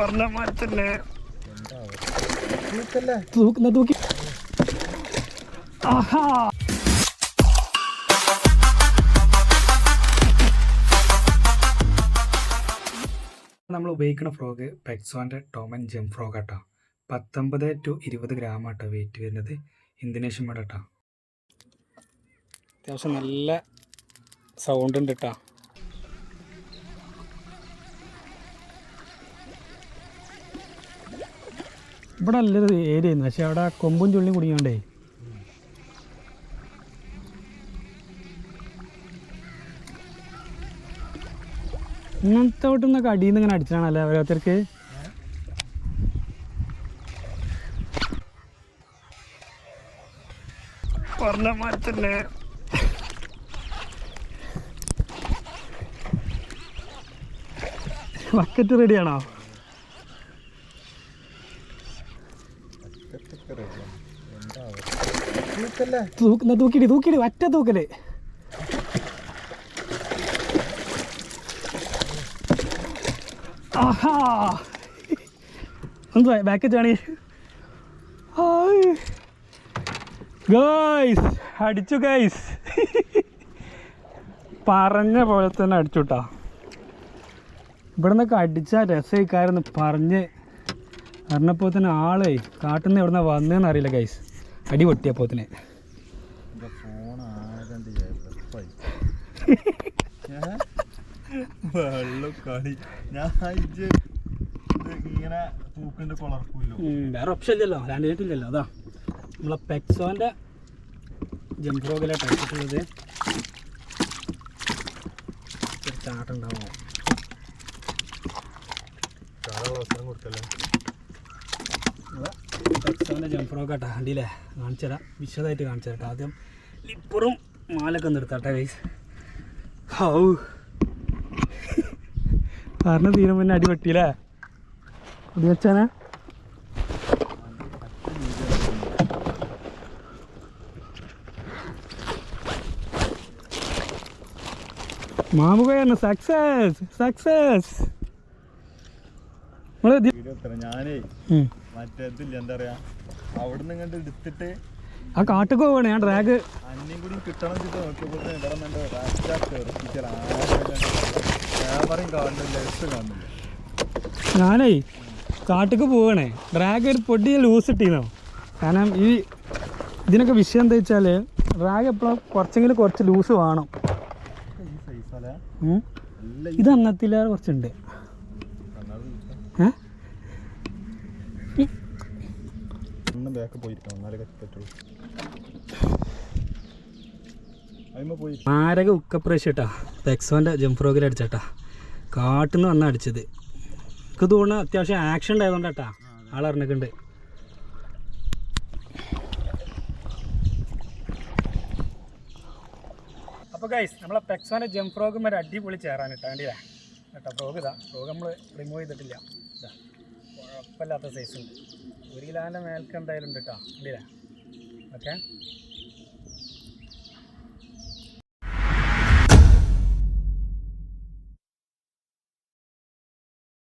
പറഞ്ഞ തൂക്കി ആഹാ. നമ്മൾ ഉപയോഗിക്കുന്ന ഫ്രോഗ് പെക്സോന്റെ ടോമൻ ജെം ഫ്രോഗ് ആട്ടോ. പത്തൊമ്പത് ടു ഇരുപത് ഗ്രാം ആട്ടോ വെയിറ്റ് വരുന്നത്. ഇന്തോനേഷ്യൻ മേടാട്ടോ അത്യാവശ്യം നല്ല സൗണ്ട് ഉണ്ട് കേട്ടോ ഇവിടെ നല്ലൊരു ഏരിയ ആയിരുന്നു. പക്ഷെ അവിടെ കൊമ്പും ചുള്ളിയും കുടിക്കണ്ടേ ഇങ്ങനത്തെ തൊട്ടുന്നൊക്കെ അടിയിൽ നിന്ന് ഇങ്ങനെ അടിച്ചാണല്ലേ ഓരോരുത്തർക്ക്? പറഞ്ഞ മാറ്റല്ലേ ബക്കറ്റ് റെഡിയാണോ തൂക്കിടി തൂക്കിടി ഒറ്റ തൂക്കൽ. ആഹാ. ബാക്ക് ചാണി ഗൈസ് അടിച്ചു ഗൈസ് പറഞ്ഞ പോലെ തന്നെ അടിച്ചു കേട്ടോ ഇവിടെ നിന്നൊക്കെ അടിച്ചാൽ രസമായിക്കാരെന്ന് പറഞ്ഞ് പറഞ്ഞപ്പോൾ തന്നെ കാട്ടിൽ നിന്ന് എവിടെ നിന്നാണ് വന്നതെന്ന് അറിയില്ല ഗൈസ് അടി ഉം, വേറെ ഓപ്ഷൻ ഇല്ലല്ലോ. ലാൻഡ് ഇല്ലല്ലോ. അതാ. നമ്മളെ പെക്സോന്റെ ജംപ്രോഗിലാണ് കഴിച്ചിട്ടുള്ളത് ഒരു ചാട്ടുണ്ടാവും അവസരം പെക്സോന്റെ ജംപ്രോഗ് കേട്ടോ വണ്ടിയില്ലേ കാണിച്ചു തരാം വിശദമായിട്ട് കാണിച്ചു തരാം ആദ്യം ലിപ്പറും മാലൊക്കെ ഒന്ന് എടുത്താട്ടെ ഗൈസ് ഹൗ. കാരണം തീരം പിന്നെ അടി പറ്റിയില്ലേ? അടി വെച്ചാനാ? മാമുകയാണ് സക്സസ് സക്സസ് നമ്മൾ ഇത്- വീഡിയോ എടുത്തരാം ഞാനേ ഉം. മറ്റേ ഇതില്ല എന്താ പറയാ ഇങ്ങോട്ട് എടുത്തിട്ട് ആ കാട്ടുക്ക് പോവാണ്. ഞാൻ ഡ്രാഗ് അന്യം കൂടി കിട്ടണം ചിട്ട് നോക്കിയപ്പോൾ ഇവിടെ നിന്റെ ടീച്ചർ ക്യാമറയും കാണുന്നില്ല കാണുന്നില്ല ഞാനേ കാട്ടുക്ക് പോവാണേ. ഡ്രാഗ് ഒരു പൊടി ലൂസ് ഇട്ടീനോ. കാരണം ഈ ഇതിനൊക്കെ വിഷയം എന്താ വെച്ചാൽ ഡ്രാഗ് എപ്പോഴും കുറച്ചെങ്കിലും കുറച്ച് ലൂസ് വേണം. ഇത് അന്നത്തിലേറെ കുറച്ചുണ്ട്. ഒന്ന് ബാക്ക് പോയിരിക്കണം. എന്നാലേ പറ്റുള്ളൂ അതിമ പോയി. മാരക ഉക്കപ്രേശ് കേട്ടാ പെക്സോന്റെ ജംഫ്രോഗിൽ അടിച്ചേട്ടാ. കാട്ടിൽ നിന്ന് അടിച്ചത്. എനിക്ക് തോന്നുന്നു അത്യാവശ്യം ആക്ഷൻ ഉണ്ടായതുകൊണ്ടാട്ടാ ആളറിഞ്ഞിട്ടുണ്ട് അപ്പോൾ ഗൈസ് നമ്മളെ പെക്സോന്റെ ഫ്രോഗും ഒരു അടിപൊളി ചേരാൻ കേട്ടോ. കണ്ടില്ല? കേട്ടോ ഫ്രോഗ് ഇതാ. ഫ്രോഗ് നമ്മൾ റിമൂവ് ചെയ്തിട്ടില്ല. ഇതാ. കുഴപ്പമില്ലാത്ത സൈസ് ഉണ്ട്. ഒരു കിലോന്റെ മേൽക്ക് എന്തായാലും ഉണ്ട് കേട്ടോ കണ്ടില്ല? ഓക്കെ?